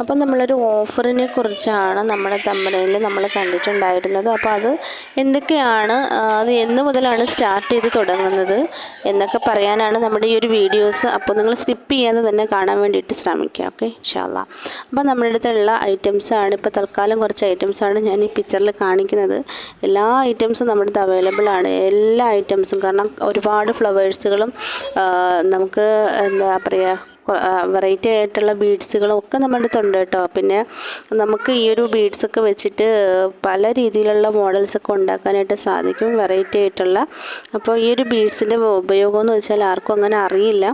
അപ്പം നമ്മളൊരു ഓഫറിനെ കുറിച്ചാണ് നമ്മുടെ തമ്മനയിൽ നമ്മൾ കണ്ടിട്ടുണ്ടായിരുന്നത്. അപ്പോൾ അത് എന്തൊക്കെയാണ് അത് എന്ന് മുതലാണ് സ്റ്റാർട്ട് ചെയ്ത് തുടങ്ങുന്നത് എന്നൊക്കെ പറയാനാണ് നമ്മുടെ ഈ ഒരു വീഡിയോസ്. അപ്പോൾ നിങ്ങൾ സ്കിപ്പ് ചെയ്യാതെ തന്നെ കാണാൻ വേണ്ടിയിട്ട് ശ്രമിക്കുക ഓക്കെ? ഇൻഷാല്ല അപ്പോൾ നമ്മുടെ അടുത്തുള്ള ഐറ്റംസാണ് ഇപ്പോൾ തൽക്കാലം കുറച്ച് ഐറ്റംസാണ് ഞാൻ ഈ പിക്ചറിൽ കാണിക്കുന്നത്. എല്ലാ ഐറ്റംസും നമ്മുടെ അടുത്ത് അവൈലബിൾ ആണ്. എല്ലാ ഐറ്റംസും കാരണം ഒരുപാട് ഫ്ലവേഴ്സുകളും നമുക്ക് എന്താ പറയുക വെറൈറ്റി ആയിട്ടുള്ള ബീഡ്സുകളും ഒക്കെ നമ്മുടെ അടുത്തുണ്ട് കേട്ടോ പിന്നെ നമുക്ക് ഈ ഒരു ബീഡ്സൊക്കെ വെച്ചിട്ട് പല രീതിയിലുള്ള മോഡൽസൊക്കെ ഉണ്ടാക്കാനായിട്ട് സാധിക്കും വെറൈറ്റി ആയിട്ടുള്ള. അപ്പോൾ ഈ ഒരു ബീഡ്സിന്റെ ഉപയോഗം എന്ന് വെച്ചാൽ ആർക്കും അങ്ങനെ അറിയില്ല.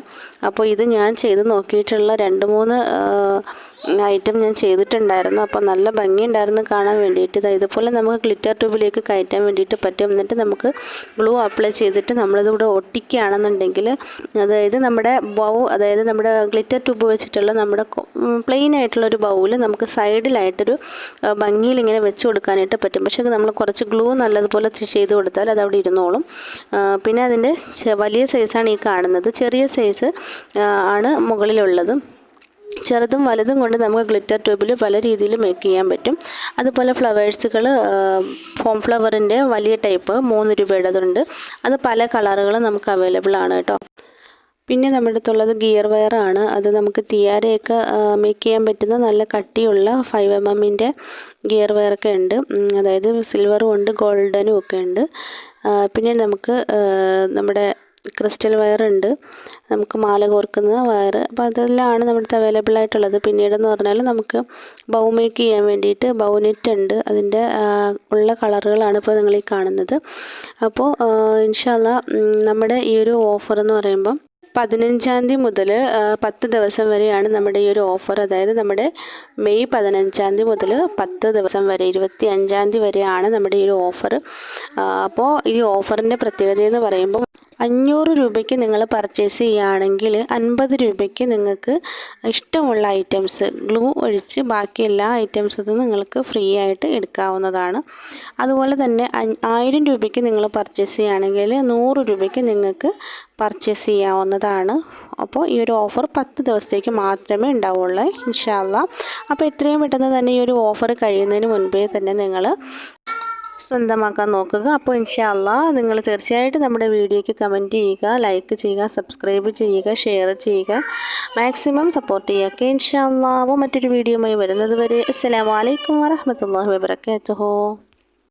അപ്പോൾ ഇത് ഞാൻ ചെയ്ത് നോക്കിയിട്ടുള്ള രണ്ട് മൂന്ന് ഐറ്റം ഞാൻ ചെയ്തിട്ടുണ്ടായിരുന്നു. അപ്പോൾ നല്ല ഭംഗിയുണ്ടായിരുന്നു കാണാൻ വേണ്ടിയിട്ട്. ദാ ഇതുപോലെ നമുക്ക് ഗ്ലിറ്റർ ട്യൂബിലേക്ക് കയറ്റാൻ വേണ്ടിയിട്ട് പറ്റും. എന്നിട്ട് നമുക്ക് ഗ്ലൂ അപ്ലൈ ചെയ്തിട്ട് നമ്മളിതിവിടെ ഒട്ടിക്കുകയാണെന്നുണ്ടെങ്കിൽ അതായത് നമ്മുടെ ബൗ അതായത് നമ്മുടെ ഗ്ലിറ്റർ ട്യൂബ് വെച്ചിട്ടുള്ള നമ്മുടെ പ്ലെയിൻ ആയിട്ടുള്ള ഒരു ബൗൾ നമുക്ക് സൈഡിലായിട്ടൊരു ഭംഗിയിൽ ഇങ്ങനെ വെച്ച് കൊടുക്കാനായിട്ട് പറ്റും. പക്ഷേ നമ്മൾ കുറച്ച് ഗ്ലൂ നല്ലതുപോലെ ചെയ്ത് കൊടുത്താൽ അത് അവിടെ ഇരുന്നോളും. പിന്നെ അതിന്റെ വലിയ സൈസാണ് ഈ കാണുന്നത്. ചെറിയ സൈസ് ആണ് മുകളിലുള്ളത്. ചെറുതും വലുതും കൊണ്ട് നമുക്ക് ഗ്ലിറ്റർ ട്യൂബിൽ പല രീതിയിൽ മേക്ക് ചെയ്യാൻ പറ്റും. അതുപോലെ ഫ്ലവേഴ്സുകൾ ഫോം ഫ്ലവറിന്റെ വലിയ ടൈപ്പ് മൂന്ന് രൂപയുടേതുണ്ട്. അത് പല കളറുകളും നമുക്ക് അവൈലബിൾ ആണ് കേട്ടോ. പിന്നെ നമ്മുടെ അടുത്തുള്ളത് ഗിയർ വയർ ആണ്. അത് നമുക്ക് തിയാരയൊക്കെ മേക്ക് ചെയ്യാൻ പറ്റുന്ന നല്ല കട്ടിയുള്ള ഫൈവ് എം എമ്മിന്റെ ഗിയർ വയറൊക്കെ ഉണ്ട്. അതായത് സിൽവറും ഉണ്ട് ഗോൾഡനും ഒക്കെ ഉണ്ട്. പിന്നെ നമുക്ക് നമ്മുടെ ക്രിസ്റ്റൽ വയറുണ്ട് നമുക്ക് മാല കോർക്കുന്ന വയർ അപ്പോൾ അതെല്ലാമാണ് നമ്മുടെ അവൈലബിൾ ആയിട്ടുള്ളത്. പിന്നീടെന്ന് പറഞ്ഞാൽ നമുക്ക് ബൗ മേക്ക് ചെയ്യാൻ വേണ്ടിയിട്ട് ബൗ നെറ്റ് ഉണ്ട്. അതിന്റെ ഉള്ള കളറുകളാണ് ഇപ്പോൾ നിങ്ങൾ ഈ കാണുന്നത്. അപ്പോൾ ഇൻഷാല്ല നമ്മുടെ ഈ ഒരു ഓഫർ എന്ന് പറയുമ്പം പതിനഞ്ചാം തീയതി മുതൽ പത്ത് ദിവസം വരെയാണ് നമ്മുടെ ഈ ഒരു ഓഫർ. അതായത് നമ്മുടെ മെയ് പതിനഞ്ചാം തീയതി മുതൽ പത്ത് ദിവസം വരെ ഇരുപത്തി അഞ്ചാം തീയതി വരെയാണ് നമ്മുടെ ഈ ഒരു ഓഫർ. അപ്പോൾ ഈ ഓഫറിന്റെ പ്രത്യേകത എന്ന് പറയുമ്പോൾ അഞ്ഞൂറ് രൂപയ്ക്ക് നിങ്ങൾ പർച്ചേസ് ചെയ്യുകയാണെങ്കിൽ അൻപത് രൂപയ്ക്ക് നിങ്ങൾക്ക് ഇഷ്ടമുള്ള ഐറ്റംസ് ഗ്ലൂ ഒഴിച്ച് ബാക്കി എല്ലാ ഐറ്റംസും നിങ്ങൾക്ക് ഫ്രീ ആയിട്ട് എടുക്കാവുന്നതാണ്. അതുപോലെ തന്നെ ആയിരം രൂപയ്ക്ക് നിങ്ങൾ പർച്ചേസ് ചെയ്യുകയാണെങ്കിൽ നൂറ് രൂപയ്ക്ക് നിങ്ങൾക്ക് പർച്ചേസ് ചെയ്യാവുന്നതാണ്. അപ്പോൾ ഈ ഒരു ഓഫർ പത്ത് ദിവസത്തേക്ക് മാത്രമേ ഉണ്ടാവുള്ളൂ ഇൻഷാല്ല അപ്പോൾ എത്രയും പെട്ടെന്ന് തന്നെ ഈ ഒരു ഓഫർ കഴിയുന്നതിന് മുൻപേ തന്നെ നിങ്ങൾ സ്വന്തമാക്കാൻ നോക്കുക. അപ്പോൾ ഇൻഷാല്ല നിങ്ങൾ തീർച്ചയായിട്ടും നമ്മുടെ വീഡിയോയ്ക്ക് കമന്റ് ചെയ്യുക ലൈക്ക് ചെയ്യുക സബ്സ്ക്രൈബ് ചെയ്യുക ഷെയർ ചെയ്യുക. മാക്സിമം സപ്പോർട്ട് ചെയ്യുക ഓക്കെ ഇൻഷാല്ല മറ്റൊരു വീഡിയോയുമായി വരുന്നത് വരെ. അസ്സലാമു അലൈക്കും വറഹ്മത്തുള്ളാഹി വബറകാതുഹു.